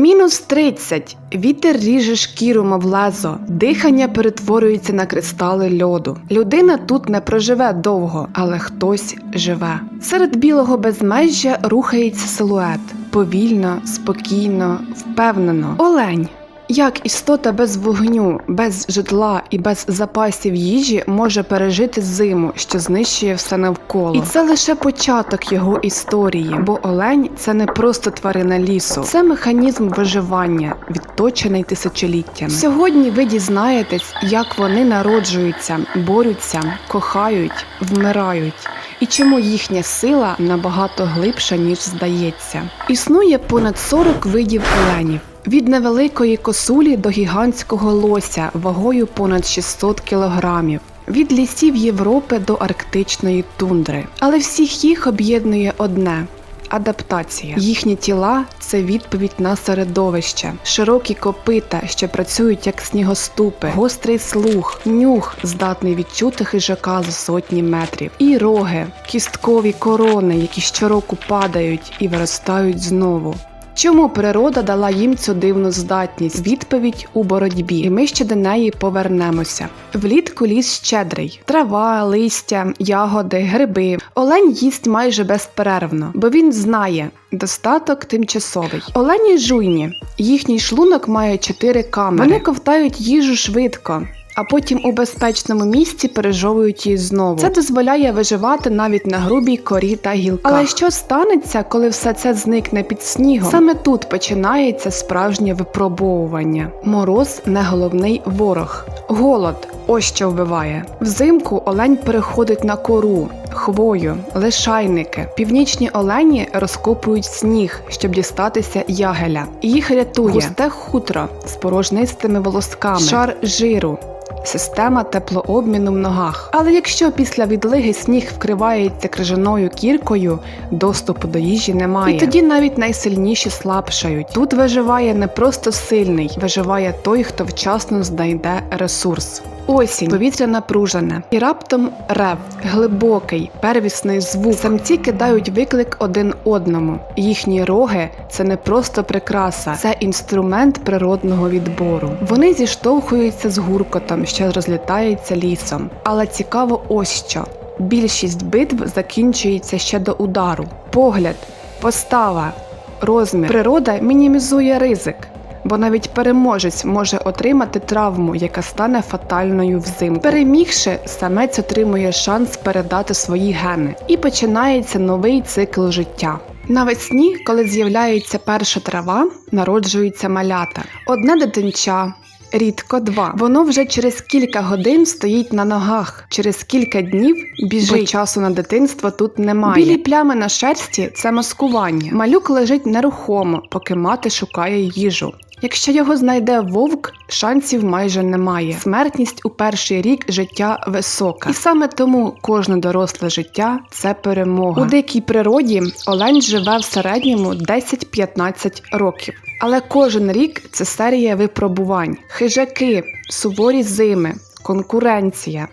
Мінус 30. Вітер ріже шкіру, мов лезо. Дихання перетворюється на кристали льоду. Людина тут не проживе довго, але хтось живе. Серед білого безмежжя рухається силует. Повільно, спокійно, впевнено. Олень. Як істота без вогню, без житла і без запасів їжі може пережити зиму, що знищує все навколо. І це лише початок його історії, бо олень це не просто тварина лісу, це механізм виживання, відточений тисячоліттями. Сьогодні ви дізнаєтесь, як вони народжуються, борються, кохають, вмирають. І чому їхня сила набагато глибша, ніж здається. Існує понад 40 видів оленів. Від невеликої косулі до гігантського лося вагою понад 600 кілограмів. Від лісів Європи до арктичної тундри. Але всіх їх об'єднує одне адаптація. Їхні тіла це відповідь на середовище, широкі копита, що працюють як снігоступи, гострий слух, нюх, здатний відчути хижака за сотні метрів, і роги, кісткові корони, які щороку падають і виростають знову. Чому природа дала їм цю дивну здатність? Відповідь у боротьбі, і ми ще до неї повернемося. Влітку ліс щедрий: трава, листя, ягоди, гриби. Олень їсть майже безперервно, бо він знає. Достаток тимчасовий. Олені жуйні. Їхній шлунок має чотири камери. Вони ковтають їжу швидко. А потім у безпечному місці пережовують її знову. Це дозволяє виживати навіть на грубій корі та гілках. Але що станеться, коли все це зникне під снігом? Саме тут починається справжнє випробовування. Мороз не головний ворог. Голод ось що вбиває. Взимку олень переходить на кору. Хвою, лишайники, північні олені розкопують сніг, щоб дістатися ягеля. Їх рятує густе хутро з порожнистими волосками, шар жиру, Система теплообміну в ногах. Але якщо після відлиги сніг вкривається крижаною кіркою, доступу до їжі немає. І тоді навіть найсильніші слабшають. Тут виживає не просто сильний, виживає той, хто вчасно знайде ресурс. Осінь, повітря напружене, і раптом рев, глибокий, первісний звук. Самці кидають виклик один одному. Їхні роги це не просто прикраса, це інструмент природного відбору. Вони зіштовхуються з гуркотом, що розлітається лісом. Але цікаво ось що. Більшість битв закінчується ще до удару. Погляд, постава, розмір. Природа мінімізує ризик бо навіть переможець може отримати травму, яка стане фатальною взимку. Перемігши, самець отримує шанс передати свої гени, і починається новий цикл життя. Навесні, коли з'являється перша трава, народжуються малята. Одне дитинча. Рідко два. Воно вже через кілька годин стоїть на ногах, через кілька днів біжить. Бо часу на дитинство тут немає. Білі плями на шерсті це маскування. Малюк лежить нерухомо, поки мати шукає їжу. Якщо його знайде вовк, шансів майже немає. Смертність у перший рік життя висока, і саме тому кожне доросле життя це перемога. У дикій природі олень живе в середньому 10-15 років. Але кожен рік це серія випробувань, хижаки, суворі зими, конкуренція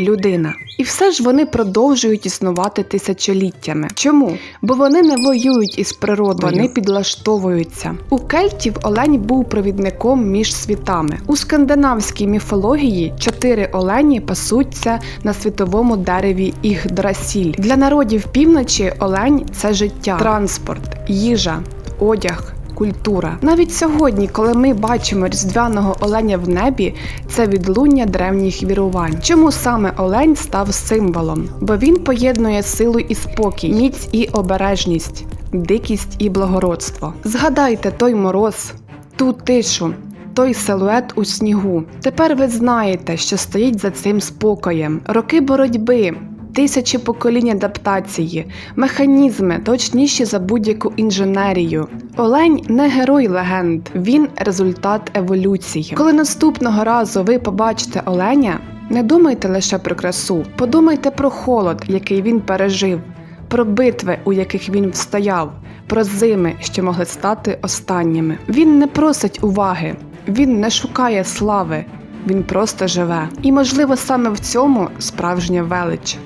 людина. І все ж вони продовжують існувати тисячоліттями. Чому? Бо вони не воюють із природою, вони підлаштовуються. У кельтів олень був провідником між світами. У скандинавській міфології чотири олені пасуться на світовому дереві Ігдрасіль. Для народів півночі олень це життя, транспорт, їжа, одяг культура. Навіть сьогодні, коли ми бачимо різдвяного оленя в небі, це відлуння древніх вірувань. Чому саме олень став символом? Бо він поєднує силу і спокій, міць і обережність, дикість і благородство. Згадайте той мороз, ту тишу. Той силует у снігу. Тепер ви знаєте, що стоїть за цим спокоєм. Роки боротьби, тисячі поколінь адаптації, механізми точніші за будь-яку інженерію. Олень не герой легенд, він результат еволюції. Коли наступного разу ви побачите оленя, не думайте лише про красу, подумайте про холод, який він пережив, про битви, у яких він встояв, про зими, що могли стати останніми. Він не просить уваги, він не шукає слави. Він просто живе, і можливо саме в цьому справжня велич.